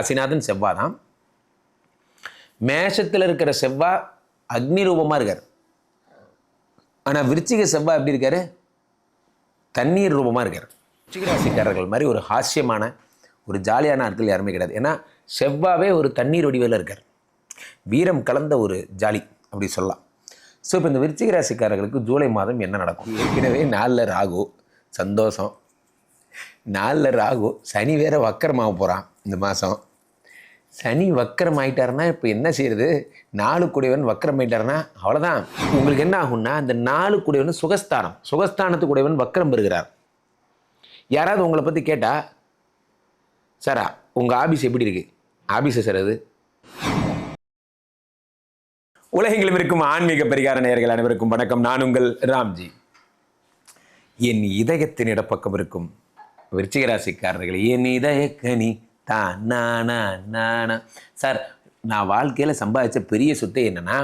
ராசிநாதன் செவ்வா தான். மேஷத்தில் இருக்கிற செவ்வா அக்னி ரூபமாக இருக்கார். ஆனால் விருச்சிக செவ்வா எப்படி இருக்காரு? தண்ணீர் ரூபமாக இருக்கார். ராசிக்காரர்கள் மாதிரி ஒரு ஹாஸ்யமான ஒரு ஜாலியான ஆட்கள் யாருமே கிடையாது. ஏன்னா செவ்வாவே ஒரு தண்ணீர் வடிவில் இருக்கார். வீரம் கலந்த ஒரு ஜாலி அப்படி சொல்லலாம். ஸோ இப்போ இந்த விருச்சிக ராசிக்காரர்களுக்கு ஜூலை மாதம் என்ன நடக்கும்? ஏற்கனவே நாளில் ராகு சந்தோஷம். நாளில் ராகு சனி வேற வக்கரமாக போகிறான் இந்த மாதம் சனி வக்கரம் ஆயிட்டாருன்னா இப்போ என்ன செய்யறது? நாலு குடைவன் வக்கரம் ஆயிட்டாருன்னா அவ்வளோதான் உங்களுக்கு என்ன ஆகும்னா அந்த நாலு குடைவன் சுகஸ்தானம் சுகஸ்தானத்து குடைவன் வக்கரம் பெறுகிறார். யாராவது உங்களை பற்றி கேட்டால் சாரா உங்கள் ஆபீஸ் எப்படி இருக்கு? ஆபீஸை சார் அது? உலகெங்கிலும் இருக்கும் ஆன்மீக பரிகார நேயர்கள் அனைவருக்கும் வணக்கம். நான் உங்கள் ராம்ஜி. என் இதயத்தின் இடப்பக்கம் இருக்கும் விருச்சிகராசிக்காரர்கள் என் இதய கனி தான் நானா நானா சார் நான் வாழ்க்கையில் சம்பாதிச்ச பெரிய சொத்து என்னென்னா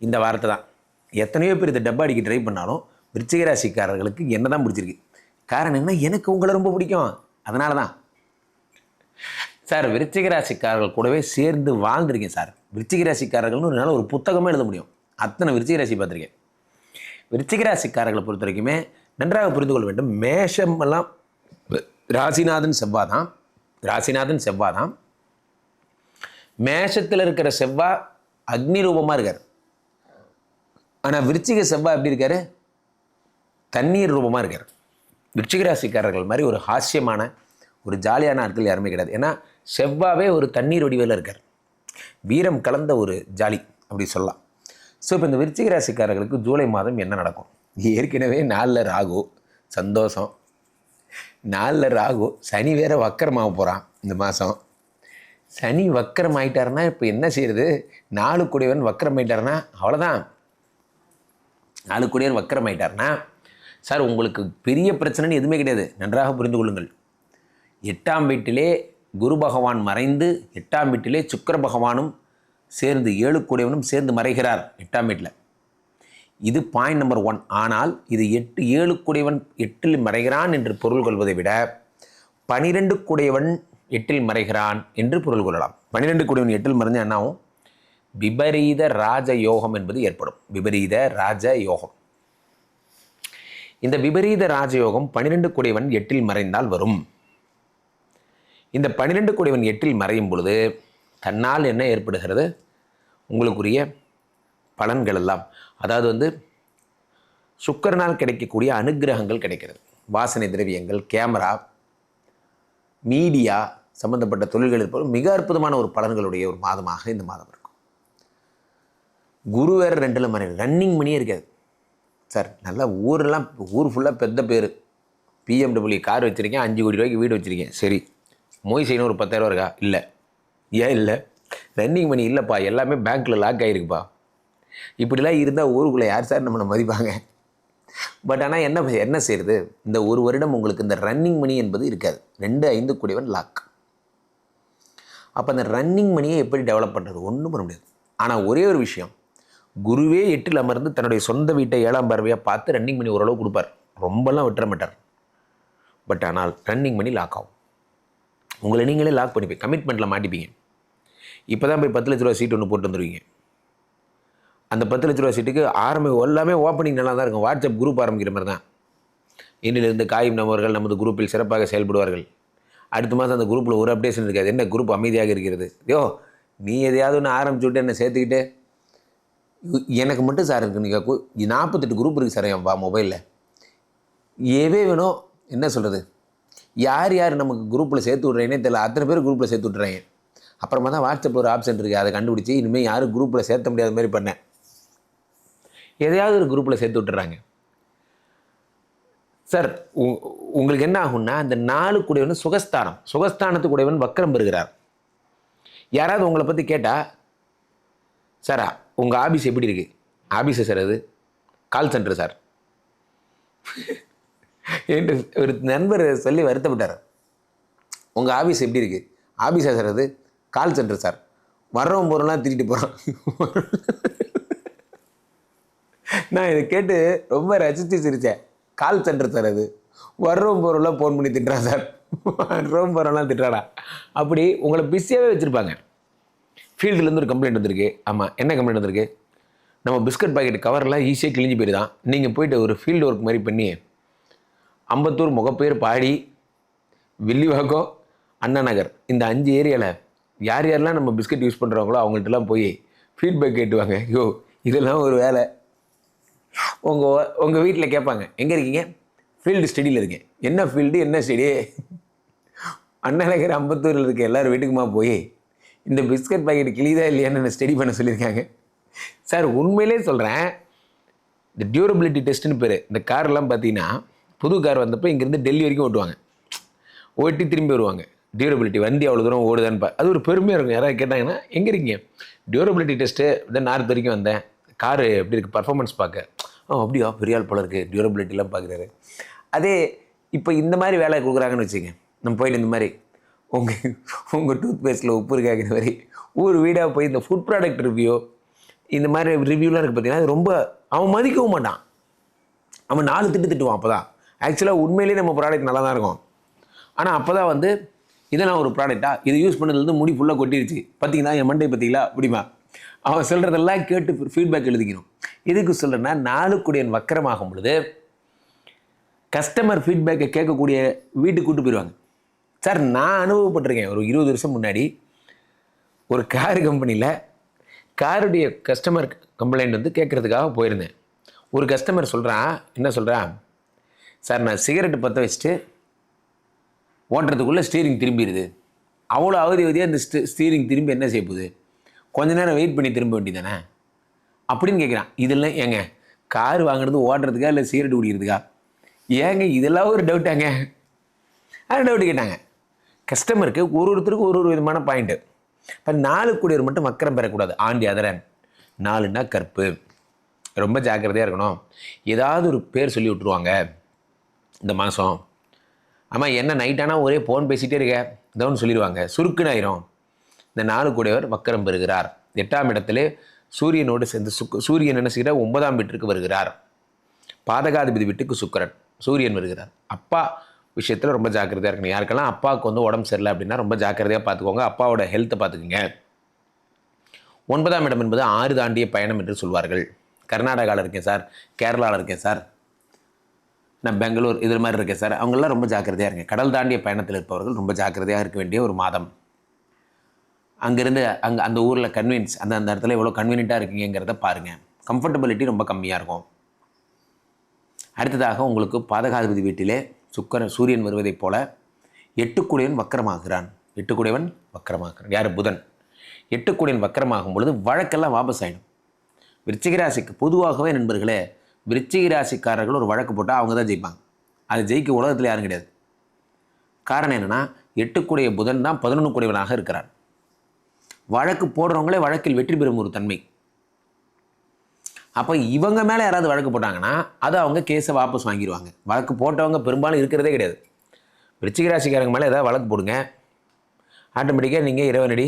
இந்த வார்த்தை தான். எத்தனையோ பேர் இதை டப்பா அடிக்க ட்ரை பண்ணாலும் விருச்சிகராசிக்காரர்களுக்கு என்ன தான் பிடிச்சிருக்கு. காரணம் என்ன? எனக்கு உங்களை ரொம்ப பிடிக்கும். அதனால தான். சார் விருச்சிகராசிக்காரர்கள் கூடவே சேர்ந்து வாழ்ந்துருக்கேன் சார். விருச்சிகராசிக்காரர்கள்னு ஒரு நாள் ஒரு புத்தகமே எழுத முடியும். அத்தனை விருச்சிக ராசி பார்த்துருக்கேன். விருச்சிகராசிக்காரர்களை பொறுத்த வரைக்குமே நன்றாக புரிந்து கொள்ள வேண்டும். மேஷம் எல்லாம் ராசிநாதன் செவ்வாய் தான் ராசிநாதன் செவ்வாய் தான். மேஷத்தில் இருக்கிற செவ்வாய் அக்னி ரூபமாக இருக்கார். ஆனால் விருச்சிக செவ்வாய் எப்படி இருக்கார்? தண்ணீர் ரூபமாக இருக்கார். விருச்சிக ராசிக்காரர்கள் மாதிரி ஒரு ஹாஸ்யமான ஒரு ஜாலியான ஆட்கள் யாருமே கிடையாது. ஏன்னா செவ்வாவே ஒரு தண்ணீர் வடிவில் இருக்கார். வீரம் கலந்த ஒரு ஜாலி அப்படி சொல்லலாம். ஸோ இப்போ இந்த விருச்சிக ராசிக்காரர்களுக்கு ஜூலை மாதம் என்ன நடக்கும்? ஏற்கனவே நாளில் ராகு சந்தோஷம் நாலில் ராகு சனி வேற வக்கரமாக போகிறான் இந்த மாதம் சனி வக்கரம் ஆயிட்டாருன்னா இப்போ என்ன செய்கிறது நாலு குடையவன் வக்கரம் ஆயிட்டாருன்னா அவ்வளோதான் நாலு குடியவன் வக்கரம் ஆகிட்டாருன்னா சார் உங்களுக்கு பெரிய பிரச்சனைன்னு எதுவுமே கிடையாது. நன்றாக புரிந்து கொள்ளுங்கள். எட்டாம் வீட்டிலே குரு பகவான் மறைந்து எட்டாம் வீட்டிலே சுக்கர பகவானும் சேர்ந்து ஏழு கூடியவனும் சேர்ந்து மறைகிறார் எட்டாம் வீட்டில். இது பாயிண்ட் நம்பர் ஒன் ஆனால் இது எட்டு ஏழு குடையவன் எட்டில் மறைகிறான் என்று பொருள் கொள்வதை விட பனிரெண்டு குடையவன் எட்டில் மறைகிறான் என்று பொருள் கொள்ளலாம். பனிரெண்டு கூடியவன் எட்டில் மறைஞ்ச என்ன ஆகும் விபரீத ராஜ யோகம் என்பது ஏற்படும். விபரீத ராஜ யோகம். இந்த விபரீத ராஜயோகம் பனிரெண்டு குடைவன் எட்டில் மறைந்தால் வரும். இந்த பனிரெண்டு குடைவன் எட்டில் மறையும் பொழுது தன்னால் என்ன ஏற்படுகிறது? உங்களுக்குரிய பலன்கள் எல்லாம் அதாவது வந்து சுக்கரனால் கிடைக்கக்கூடிய அனுக்கிரகங்கள் கிடைக்கிறது. வாசனை திரவியங்கள் கேமரா மீடியா சம்பந்தப்பட்ட தொழில்கள் இருப்பது மிக அற்புதமான ஒரு பலன்களுடைய ஒரு மாதமாக இந்த மாதம் இருக்கும். குரு வேறு ரெண்டில் மறை ரன்னிங் மணியே இருக்காது. சார் நல்லா ஊரெல்லாம் ஊர் ஃபுல்லாக பெத்த பேர். பிஎம்டபிள்யூ கார் வச்சுருக்கேன் அஞ்சு கோடி ரூபாய்க்கு வீடு வச்சுருக்கேன். சரி. மொய் செய்யணும் ஒரு பத்தாயிரரூவா இருக்கா? இல்லை. ஏன் இல்லை? ரன்னிங் மணி இல்லைப்பா. எல்லாமே பேங்க்கில் லாக் ஆகிருக்குப்பா இப்படிலாம் இருந்தால் ஊருக்குள்ளே யார் சார் நம்மளை மதிப்பாங்க? பட் ஆனால் என்ன என்ன செய்யுது இந்த ஒரு வருடம் உங்களுக்கு இந்த ரன்னிங் மணி என்பது இருக்காது. ரெண்டு ஐந்து கூடியவன் லாக் அப்போ அந்த ரன்னிங் மணியை எப்படி டெவலப் பண்ணுறது ஒன்றும் பண்ண முடியாது. ஆனால் ஒரே ஒரு விஷயம். குருவே எட்டில் அமர்ந்து தன்னுடைய சொந்த வீட்டை ஏழாம் பார்வையாக பார்த்து ரன்னிங் மணி ஓரளவு கொடுப்பார். ரொம்பலாம் விட்டுற மாட்டார். பட் ஆனால் ரன்னிங் மணி லாக் ஆகும். உங்களை நீங்களே லாக் பண்ணிப்பீங்க. கமிட்மெண்ட்டில் மாட்டிப்பீங்க. இப்போ தான் போய் பத்து லட்ச ரூபா சீட் ஒன்று போட்டு வந்துருவீங்க. அந்த பத்து லட்ச ரூபா சீட்டுக்கு ஆரம்பி எல்லாமே ஓப்பனிங் நல்லா தான் இருக்கும். வாட்ஸ்அப் குரூப் ஆரம்பிக்கிற மாதிரி தான். இன்னிலிருந்து காயும் நபர்கள் நமது குரூப்பில் சிறப்பாக செயல்படுவார்கள். அடுத்த மாதம் அந்த குரூப்பில் ஒரு அப்டேஷன் இருக்காது. என்ன குரூப் அமைதியாக இருக்கிறது? யோ நீ எதையாவது ஒன்று ஆரம்பிச்சு விட்டு என்னை சேர்த்துக்கிட்டு. எனக்கு மட்டும் சார் இருக்கு. நீங்கள் நாற்பத்தெட்டு குரூப் இருக்குது சார் என் மொபைலில் எவே வேணும்? என்ன சொல்கிறது யார் யார் நமக்கு குரூப்பில் சேர்த்து விட்றேனே தெரியல. அத்தனை பேர் குரூப்பில் சேர்த்து விட்றாங்க அப்புறமா தான் வாட்ஸ்அப் ஒரு ஆப்ஷன் இருக்குது அதை கண்டுபிடிச்சி இனிமேல் யாரும் குரூப்பில் சேர்த்த முடியாத மாதிரி பண்ணேன் எதையாவது ஒரு குரூப்பில் சேர்த்து விட்டுறாங்க. சார் உ- உங்களுக்கு என்ன ஆகும்னா அந்த நாலு கூடையவன் சுகஸ்தானம். சுகஸ்தானத்து கூடையவன் வக்கரம் பெறுகிறார். யாராவது உங்களை பற்றி கேட்டால் சாரா உங்கள் ஆபீஸ் எப்படி இருக்குது ஆஃபீஸு சார் அது கால் சென்டர் சார் என்று ஒரு நண்பர் சொல்லி வருத்தப்பட்டார். உங்கள் ஆபீஸ் எப்படி இருக்குது ஆபீஸா சார் அது கால் சென்டர் சார் வர்றவன் போகிறலாம் திருட்டு போகிறான் நான் இதை கேட்டு ரொம்ப ரசித்து சிரித்தேன் கால் சென்டர் சார் அது. வர்றவன் போகிறவெல்லாம் ஃபோன் பண்ணி திட்டுறான் சார். ரோம் போகிறவெல்லாம் திட்டுறாடா. அப்படி உங்களை பிஸியாகவே வச்சுருப்பாங்க. ஃபீல்டுலேருந்து ஒரு கம்ப்ளைண்ட் வந்திருக்கு. ஆமாம் என்ன கம்ப்ளைண்ட் வந்திருக்கு? நம்ம பிஸ்கட் பாக்கெட் கவர்லாம் ஈஸியாக கிழிஞ்சு போயிடுதான் நீங்கள் போயிட்டு ஒரு ஃபீல்டு ஒர்க் மாதிரி பண்ணி அம்பத்தூர் முகப்பேர் பாடி வில்லிவாக்கம் அண்ணா நகர் இந்த அஞ்சு ஏரியாவில் யார் யாரெல்லாம் நம்ம பிஸ்கட் யூஸ் பண்ணுறாங்களோ அவங்கள்ட்டலாம் போய் ஃபீட்பேக் கேட்டுவாங்க. ஐயோ இதெல்லாம் ஒரு வேலை. உங்கள் உங்கள் வீட்டில் கேட்பாங்க எங்கே இருக்கீங்க? ஃபீல்டு ஸ்டடியில் இருக்கேன். என்ன ஃபீல்டு என்ன ஸ்டடி அண்ணாநகர் அம்பத்தூரில் இருக்க எல்லோரும் வீட்டுக்குமா போய் இந்த பிஸ்கட் பாக்கெட் கிளிதா இல்லையான்னு ஸ்டடி பண்ண சொல்லியிருக்காங்க. சார் உண்மையிலே சொல்கிறேன் இந்த டியூரபிலிட்டி டெஸ்ட்டுன்னு பேர். இந்த கார்லாம் பார்த்தீங்கன்னா புது கார் வந்தப்போ இங்கேருந்து டெல்லி வரைக்கும் ஓட்டுவாங்க. ஓட்டி திரும்பி வருவாங்க. டியூரபிலிட்டி வண்டி அவ்வளோ தூரம் ஓடுதான்னு பா அது ஒரு பெருமையாக இருக்கும். யாராவது கேட்டாங்கன்னா எங்கே இருக்கீங்க? டியூரபிலிட்டி டெஸ்ட்டு தென் நார்த் வரைக்கும் வந்தேன். காரு எப்படி இருக்குது பர்ஃபார்மன்ஸ் பார்க்க. ஆ அப்படியா? பெரிய ஆள் போல இருக்குது டியூரபிலிட்டிலாம் பார்க்குறாரு அதே இப்போ இந்த மாதிரி வேலை கொடுக்குறாங்கன்னு வச்சுங்க. நம்ம போயிட்டு இந்த மாதிரி உங்கள் உங்கள் டூத் பேஸ்ட்டில் உப்பு இருக்காங்கிற மாதிரி ஒவ்வொரு வீடாக போய் இந்த ஃபுட் ப்ராடக்ட் ரிவ்யூ இந்த மாதிரி ரிவ்யூலாம் இருக்குது பார்த்தீங்கன்னா அது ரொம்ப அவன் மதிக்கவும் மாட்டான். அவன் நாலு திட்டு திட்டுவான் அப்போ தான் ஆக்சுவலாக உண்மையிலேயே நம்ம ப்ராடக்ட் நல்லா தான் இருக்கும். ஆனால் அப்போ தான் வந்து இதெல்லாம் ஒரு ப்ராடக்ட்டா இது யூஸ் பண்ணதுலேருந்து முடி ஃபுல்லாக கொட்டிருச்சு. பார்த்தீங்கன்னா என் மண்டை பார்த்தீங்களா அப்படிமா. அவன் சொல்கிறதெல்லாம் கேட்டு ஃபீட்பேக் எழுதிக்கணும். எதுக்கு சொல்கிறேன்னா நாளுக்குடியன் வக்கரமாகும் பொழுது கஸ்டமர் ஃபீட்பேக்கை கேட்கக்கூடிய வீட்டுக்கு கூட்டு போயிடுவாங்க சார் நான் அனுபவப்பட்டிருக்கேன். ஒரு இருபது வருஷம் முன்னாடி ஒரு கார் கம்பெனியில் காருடைய கஸ்டமர் கம்ப்ளைண்ட் வந்து கேட்குறதுக்காக போயிருந்தேன். ஒரு கஸ்டமர் சொல்கிறான் என்ன சொல்கிறான் சார் நான் சிகரெட்டு பற்ற வச்சுட்டு ஓட்டுறதுக்குள்ளே ஸ்டீரிங் திரும்பிடுது அவ்வளோ அவதி அவதியாக இந்த ஸ்டீரிங் திரும்பி என்ன செய்ய போகுது? கொஞ்ச நேரம் வெயிட் பண்ணி திரும்ப வேண்டியதானே அப்படின்னு கேட்குறான் இதெல்லாம் ஏங்க கார் வாங்குறது ஓடுறதுக்கா இல்லை சிகரெட் குடிக்கிறதுக்கா? ஏங்க இதெல்லாம் ஒரு டவுட்டாங்க அது டவுட் கேட்டாங்க. கஸ்டமருக்கு ஒரு ஒருத்தருக்கு ஒரு ஒரு விதமான பாயிண்ட்டு இப்போ நாலு கூடியவர் மட்டும் வக்கரம் பெறக்கூடாது. ஆண்டி அதரன் நாலுன்னா கற்பு ரொம்ப ஜாக்கிரதையாக இருக்கணும். ஏதாவது ஒரு பேர் சொல்லி விட்ருவாங்க இந்த மாதம் ஆமாம் என்ன நைட்டானா ஒரே ஃபோன் பேசிகிட்டே இருக்க. இதோன்னு சொல்லிடுவாங்க. சுருக்குன்னு ஆயிரும் இந்த நாலு கூடியவர் வக்கரம் பெறுகிறார். எட்டாம் இடத்துல சூரியனோடு சேர்ந்து சுக் சூரியன் என்ன செய்கிறார்? ஒன்பதாம் வீட்டிற்கு வருகிறார். பாதகாதிபதி வீட்டுக்கு சுக்கிரன் சூரியன் வருகிறார். அப்பா விஷயத்தில் ரொம்ப ஜாக்கிரதையாக இருக்கணும். யாருக்கெல்லாம் அப்பாவுக்கு வந்து உடம்பு சரியில்லை அப்படின்னா ரொம்ப ஜாக்கிரதையாக பார்த்துக்கோங்க. அப்பாவோட ஹெல்த்தை பார்த்துக்குங்க. ஒன்பதாம் இடம் என்பது ஆறு தாண்டிய பயணம் என்று சொல்வார்கள். கர்நாடகாவில் இருக்கேன் சார் கேரளாவில் இருக்கேன் சார் நான் பெங்களூர் இது மாதிரி இருக்கேன் சார். அவங்கெல்லாம் ரொம்ப ஜாக்கிரதையாக இருக்கேன் கடல் தாண்டிய பயணத்தில் இருப்பவர்கள் ரொம்ப ஜாக்கிரதையாக இருக்க வேண்டிய ஒரு மாதம். அங்கேருந்து அங்கே அந்த ஊரில் கன்வீன்ஸ் அந்த அந்த இடத்துல எவ்வளோ கன்வீனியண்ட்டாக இருக்கீங்கிறத பாருங்கள் கம்ஃபர்டபிலிட்டி ரொம்ப கம்மியாக இருக்கும். அடுத்ததாக உங்களுக்கு பாதகாதிபதி வீட்டிலே சுக்கரன் சூரியன் வருவதைப் போல எட்டுக்குடையவன் வக்கரமாகிறான். எட்டுக்குடையவன் வக்கரமாகிறான். யார்? புதன். எட்டுக்குடையன் வக்கரமாகும் பொழுது வழக்கெல்லாம் வாபஸ் ஆகிடும் விருச்சிகராசிக்கு பொதுவாகவே நண்பர்களே விருச்சிகராசிக்காரர்கள் ஒரு வழக்கு போட்டால் அவங்க தான் ஜெயிப்பாங்க. அது ஜெயிக்க உலகத்தில் யாரும் கிடையாது. காரணம் என்னென்னா எட்டுக்குடைய புதன் தான் பதினொன்று கூடியவனாக இருக்கிறார். வழக்கு போடுறவங்களே வழக்கில் வெற்றி பெறும் ஒரு தன்மை. அப்போ இவங்க மேலே யாராவது வழக்கு போட்டாங்கன்னா அதை அவங்க கேஸை வாபஸ் வாங்கிடுவாங்க வழக்கு போட்டவங்க பெரும்பாலும் இருக்கிறதே கிடையாது. விருச்சிக ராசிக்காரங்க மேலே ஏதாவது வழக்கு போடுங்க. ஆட்டோமேட்டிக்காக நீங்கள் இறைவனடி.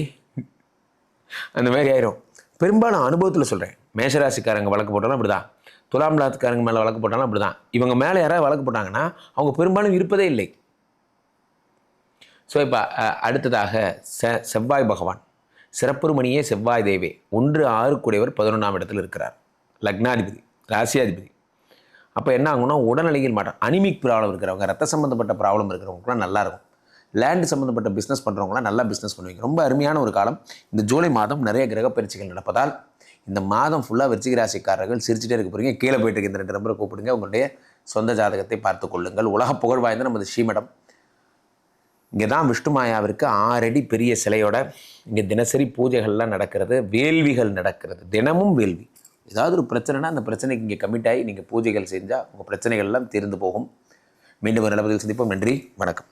அந்த மாதிரி ஆயிரும். பெரும்பாலும் அனுபவத்தில் சொல்கிறேன் மேஷராசிக்காரங்க வழக்கு போட்டாலும் அப்படி தான் துலாம் ராசிக்காரங்க மேலே வழக்கு போட்டாலும் அப்படி தான் இவங்க மேலே யாராவது வழக்கு போட்டாங்கன்னா அவங்க பெரும்பாலும் இருப்பதே இல்லை. ஸோ இப்போ அடுத்ததாக செ செவ்வாய் பகவான். சிறப்புருமணியே செவ்வாய் தேவே. ஒன்று ஆறு கூடியவர் பதினொன்றாம் இடத்தில் இருக்கிறார். லக்னாதிபதி ராசியாதிபதி. அப்போ என்ன ஆகும்னா உடல்நிலையில் மாற்றம். அனிமிக் ப்ராப்ளம் இருக்கிறவங்க ரத்த சம்மந்தப்பட்ட ப்ராப்ளம் இருக்கிறவங்களாம் நல்லாயிருக்கும் லேண்டு சம்மந்தப்பட்ட பிஸ்னஸ் பண்ணுறவங்களாம் நல்லா பிஸ்னஸ் பண்ணுவீங்க. ரொம்ப அருமையான ஒரு காலம். இந்த ஜூலை மாதம் நிறைய கிரக பயிற்சிகள் நடப்பதால் இந்த மாதம் ஃபுல்லாக விருச்சிக ராசிக்காரர்கள் சிரிச்சுட்டே இருக்க போகிறீங்க கீழே போயிட்டு இருக்க இந்த ரெண்டு நம்பரை கூப்பிடுங்க. உங்களுடைய சொந்த ஜாதகத்தை பார்த்து கொள்ளுங்கள். உலக புகழ் வாய்ந்த நமது ஸ்ரீமடம். இங்கே தான் விஷ்ணு மாயாவிற்கு ஆறடி பெரிய சிலையோட இங்கே தினசரி பூஜைகள்லாம் நடக்கிறது வேள்விகள் நடக்கிறது. தினமும் வேள்வி. ஏதாவது ஒரு பிரச்சனைனா அந்த பிரச்சனைக்கு இங்கே கமிட் ஆகி நீங்கள் பூஜைகள் செஞ்சால் உங்கள் பிரச்சனைகள்லாம் தீர்ந்து போகும். மீண்டும் ஒரு நிலப்பதில் சந்திப்போம். நன்றி. வணக்கம்.